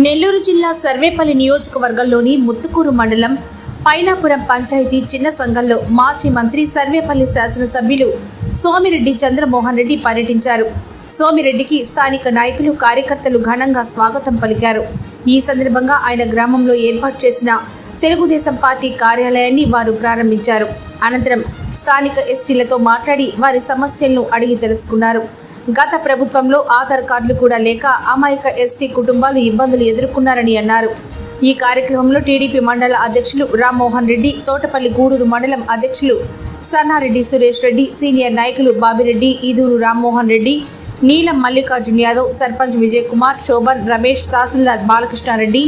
నెల్లూరు జిల్లా సర్వేపల్లి నియోజకవర్గంలోని ముత్తుకూరు మండలం పైనాపురం పంచాయతీ చిన్న సంఘంలో మాజీ మంత్రి సర్వేపల్లి శాసనసభ్యులు సోమిరెడ్డి చంద్రమోహన్ రెడ్డి పర్యటించారు. సోమిరెడ్డికి స్థానిక నాయకులు కార్యకర్తలు ఘనంగా స్వాగతం పలికారు. ఈ సందర్భంగా ఆయన గ్రామంలో ఏర్పాటు చేసిన తెలుగుదేశం పార్టీ కార్యాలయాన్ని వారు ప్రారంభించారు. అనంతరం స్థానిక ఎస్టీలతో మాట్లాడి వారి సమస్యలను అడిగి తెలుసుకున్నారు. గత ప్రభుత్వంలో ఆధార్ కార్డులు కూడా లేక అమాయక ఎస్టీ కుటుంబాలు ఇబ్బందులు ఎదుర్కొన్నారని అన్నారు. ఈ కార్యక్రమంలో టీడీపీ మండల అధ్యక్షులు రామ్మోహన్ రెడ్డి తోటపల్లి గూడూరు మండలం అధ్యక్షులు సన్నారెడ్డి సురేష్ రెడ్డి సీనియర్ నాయకులు బాబిరెడ్డి ఈదూరు రామ్మోహన్ రెడ్డి నీలం మల్లికార్జున్ యాదవ్ సర్పంచ్ విజయ్ కుమార్ శోభన్ రమేష్ తహసీల్దార్ బాలకృష్ణారెడ్డి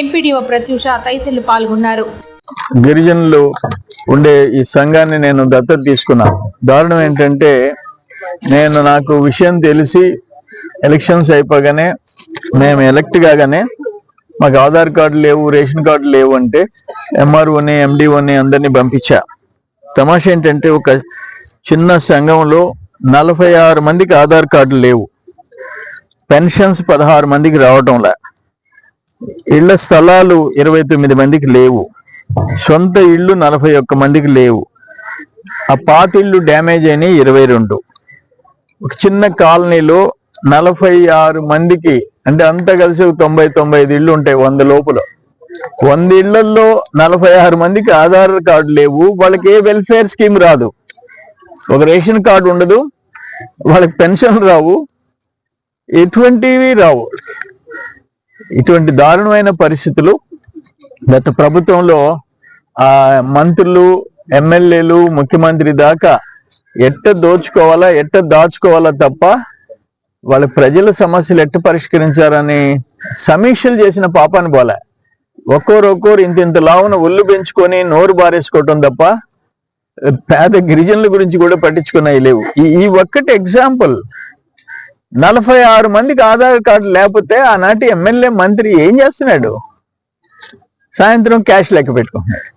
ఎంపీడీఓ ప్రత్యూష తదితరులు పాల్గొన్నారు. గిరిజనులు ఉండే ఈ సంఘాన్ని నేను దత్తత తీసుకున్నాను దారుణం ఏంటంటే నేను నాకు విషయం తెలిసి ఎలక్షన్స్ అయిపోగానే మేము ఎలక్ట్ కాగానే మాకు ఆధార్ కార్డు లేవు రేషన్ కార్డు లేవు అంటే ఎంఆర్ఓని ఎండిఓని అందరినీ పంపించా. తమాషా ఏంటంటే ఒక చిన్న సంఘంలో నలభై ఆరు మందికి ఆధార్ కార్డులు లేవు. పెన్షన్స్ పదహారు మందికి రావటంలా. ఇళ్ళ స్థలాలు ఇరవై తొమ్మిది మందికి లేవు. సొంత ఇళ్ళు నలభై ఒక్క మందికి లేవు. ఆ పాత ఇళ్ళు డ్యామేజ్ అయినాయి ఇరవై రెండు. ఒక చిన్న కాలనీలో నలభై ఆరు మందికి అంటే అంతా కలిసి ఒక తొంభై తొంభై ఐదు ఇళ్ళు ఉంటాయి వంద లోపల. వంద ఇళ్ళలో నలభై ఆరు మందికి ఆధార్ కార్డు లేవు వాళ్ళకి ఏ వెల్ఫేర్ స్కీమ్ రాదు. ఒక రేషన్ కార్డు ఉండదు వాళ్ళకి పెన్షన్ రావు ఎటువంటివి రావు. ఇటువంటి దారుణమైన పరిస్థితులు గత ప్రభుత్వంలో ఆ మంత్రులు ఎమ్మెల్యేలు ముఖ్యమంత్రి దాకా ఎట్ట దోచుకోవాలా ఎట్ట దాచుకోవాలా తప్ప వాళ్ళ ప్రజల సమస్యలు ఎట్ట పరిష్కరించారని సమీక్షలు చేసిన పాపాన్ని పోలే. ఒక్కోరు ఇంత ఇంత లావున ఒళ్ళు పెంచుకొని నోరు బారేసుకోవటం తప్ప పేద గిరిజనుల గురించి కూడా పట్టించుకున్నాయి లేవు. ఈ ఈ ఒక్కటి ఎగ్జాంపుల్. నలభై ఆరు మందికి ఆధార్ కార్డు లేకపోతే ఆనాటి ఎమ్మెల్యే మంత్రి ఏం చేస్తున్నాడు? సాయంత్రం క్యాష్ లెక్క పెట్టుకుంటున్నాడు.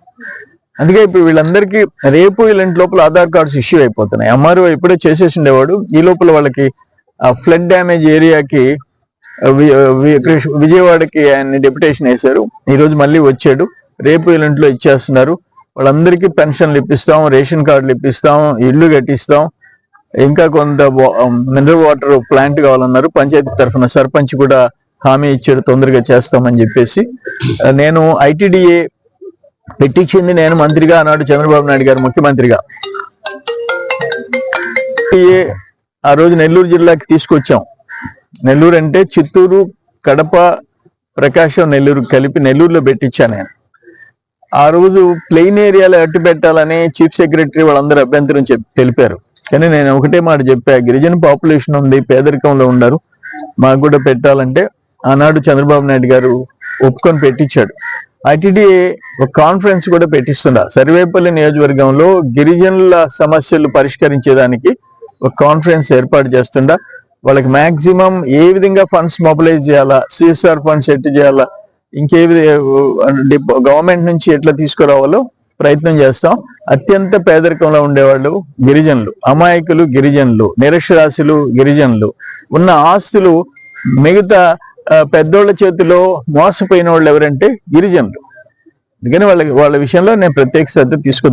అందుకే ఇప్పుడు వీళ్ళందరికీ రేపు వీళ్ళంటి లోపల ఆధార్ కార్డ్స్ ఇష్యూ అయిపోతున్నాయి. ఎంఆర్ఓ ఇప్పుడే చేసేసి ఉండేవాడు ఈ లోపల వాళ్ళకి ఆ ఫ్లడ్ డ్యామేజ్ ఏరియాకి విజయవాడకి ఆయన డెప్యుటేషన్ వేశారు. ఈ రోజు మళ్ళీ వచ్చాడు. రేపు వీళ్ళంట్లో ఇచ్చేస్తున్నారు. వాళ్ళందరికీ పెన్షన్లు ఇప్పిస్తాం రేషన్ కార్డులు ఇప్పిస్తాం ఇల్లు కట్టిస్తాం. ఇంకా కొంత మినరల్ వాటర్ ప్లాంట్ కావాలన్నారు. పంచాయతీ తరఫున సర్పంచ్ కూడా హామీ ఇచ్చాడు తొందరగా చేస్తామని చెప్పేసి. నేను ఐటీడీఏ పెట్టించింది నేను మంత్రిగా ఆనాడు చంద్రబాబు నాయుడు గారు ముఖ్యమంత్రిగా. ఆ రోజు నెల్లూరు జిల్లాకి తీసుకొచ్చాం. నెల్లూరు అంటే చిత్తూరు కడప ప్రకాశం నెల్లూరు కలిపి నెల్లూరులో పెట్టించాను నేను. ఆ రోజు ప్లెయిన్ ఏరియాలో అట్టు పెట్టాలని చీఫ్ సెక్రటరీ వాళ్ళందరూ అభ్యంతరం తెలిపారు. కానీ నేను ఒకటే మాట చెప్పా గిరిజన పాపులేషన్ ఉంది పేదరికంలో ఉన్నారు. మాకు కూడా పెట్టాలంటే ఆనాడు చంద్రబాబు నాయుడు గారు ఒప్పుకొని పెట్టించాడు. ఐటీడీ ఒక కాన్ఫరెన్స్ కూడా పెట్టిస్తున్నా. సర్వేపల్లి నియోజకవర్గంలో గిరిజనుల సమస్యలు పరిష్కరించేదానికి ఒక కాన్ఫరెన్స్ ఏర్పాటు చేస్తుండ. వాళ్ళకి మాక్సిమం ఏ విధంగా ఫండ్స్ మొబిలైజ్ చేయాలా సిఎస్ఆర్ ఫండ్స్ ఎట్టు చేయాలా ఇంకే గవర్నమెంట్ నుంచి ఎట్లా తీసుకురావాలో ప్రయత్నం చేస్తాం. అత్యంత పేదరికంలో ఉండేవాళ్ళు గిరిజనులు అమాయకులు గిరిజనులు నిరక్షరాస్యులు గిరిజనులు. ఉన్న ఆస్తులు మిగతా పెద్దోళ్ళ చేతిలో మోసపోయిన వాళ్ళు ఎవరంటే గిరిజనులు. అందుకని వాళ్ళ వాళ్ళ విషయంలో నేను ప్రత్యేక శ్రద్ధ తీసుకుందాం.